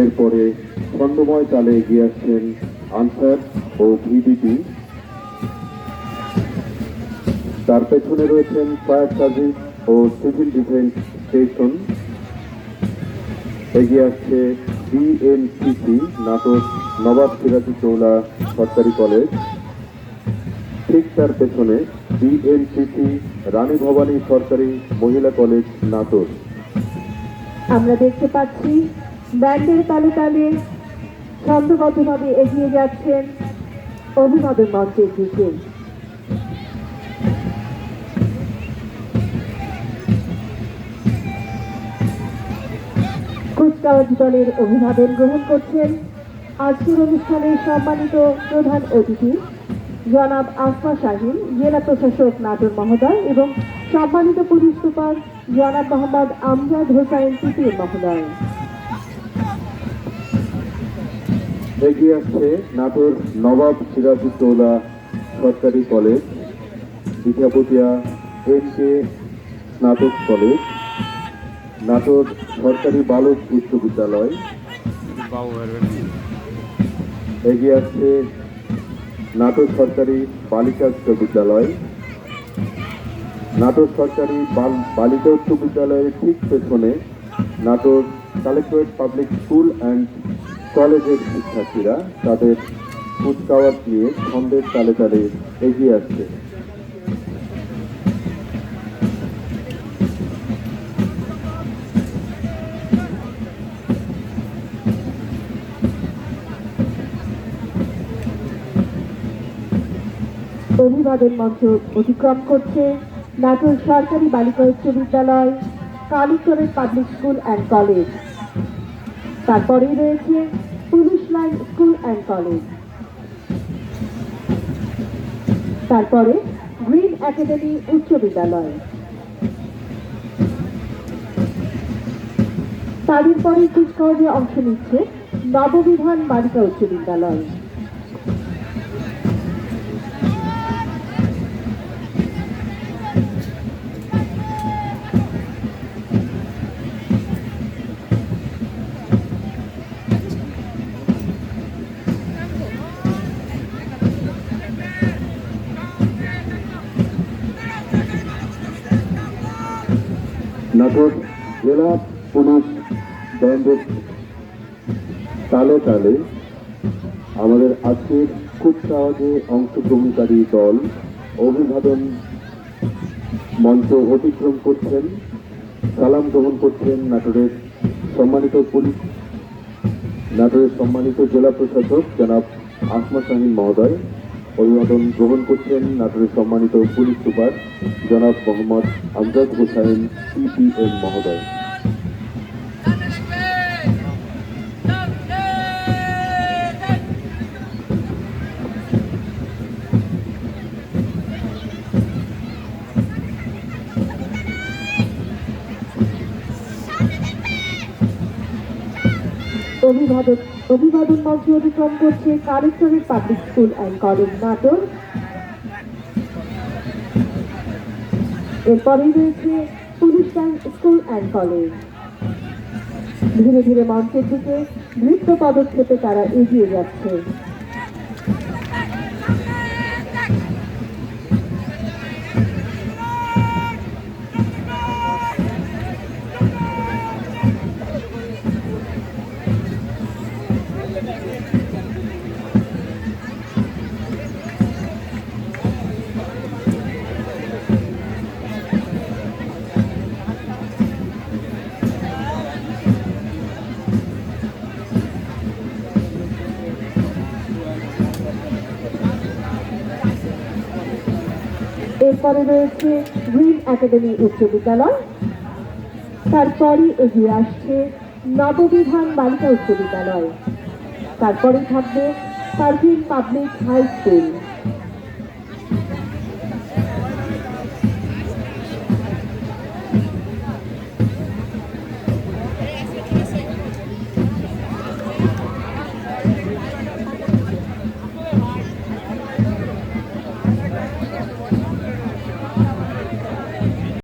এরপরে ছন্দময় তালে এগিয়ে আসছেন আনসার ও ভিডিপি। তার পেছনে রয়েছেন ফায়ার সার্ভিস ও সিভিল ডিফেন্স স্টেশন। এগিয়ে আসছে বিএনসিসি নাটক নবাব সিরাজি চৌলা সরকারি কলেজ। ঠিক তার পেছনে বিএনসিসি রানী ভবানী সরকারি মহিলা কলেজ নাটোর। আমরা দেখতে পাচ্ছি ব্যান্ডের তালে তালে এগিয়ে যাচ্ছেন অভিবাদন মঞ্চের দিকে। কুচকাওয়াজ দলের অভিবাদন গ্রহণ করছেন আজকের অনুষ্ঠানের সম্মানিত প্রধান অতিথি জনাব আসমা শাহিন, জেলা প্রশাসক নাটোর মহোদয় এবং সম্মানিত পুলিশ সুপার জনাব মোহাম্মদ আমজাদ হোসাইন তৃতীয় মহোদয়। এগিয়ে আসছে নাটোর নবাব সিরাজুদ্দৌলা সরকারি কলেজ, বিদ্যাপতিয়া এম কে স্নাতক কলেজ, নাটোর সরকারি বালক উচ্চ বিদ্যালয়। এগিয়ে আসছে নাটোর সরকারি বালিকা উচ্চ বিদ্যালয়। নাটোর সরকারি বাল- বালিকা উচ্চ বিদ্যালয়ের ঠিক পেছনে Natore collectorate public school and কলেজের শিক্ষার্থীরা তাদের কুচকাওয়াজ নিয়ে ছন্দের তালে তালে এগিয়ে আসছে। অভিবাদন মঞ্চ অতিক্রম করছে নাটোর সরকারি বালিকা উচ্চ বিদ্যালয় কালীচরের পাবলিক স্কুল অ্যান্ড কলেজ তারপরেই রয়েছে police line school and college. তারপরে গ্রিন একাডেমি উচ্চ বিদ্যালয়। তাদের পরে কুচকাওয়াজে অংশ নিচ্ছে নববিধান বালিকা উচ্চ বিদ্যালয়। নাটোর জেলা পুলিশ ব্যান্ডের তালে তালে আমাদের আজকের সহজে অংশগ্রহণকারী দল অভিবাদন মঞ্চ অতিক্রম করছেন, সালাম গ্রহণ করছেন নাটোরের সম্মানিত পুলিশ নাটোরের সম্মানিত জেলা প্রশাসক জনাব আসমা শাহিন মহোদয়। অভিবাদন গ্রহণ করছেন নাটোরের সম্মানিত পুলিশ সুপার জনাব মোহাম্মদ আমজাদ হোসাইন সিপিএম মহোদয়। অভিবাদন অভিবাদন মঞ্চ অতিক্রম করছে কালেক্টরের পাবলিক স্কুল অ্যান্ড কলেজ নাটক এরপরেই রয়েছে police bank school and college ধীরে ধীরে মঞ্চের দিকে নৃত্য পদক্ষেপে তারা এগিয়ে যাচ্ছে। এরপরে রয়েছে গ্রিন একাডেমি উচ্চ বিদ্যালয়। তারপরে এগিয়ে আসছে নববিধান বালিকা উচ্চ বিদ্যালয়। তারপরে থাকবে পারভিন পাবলিক হাই স্কুল।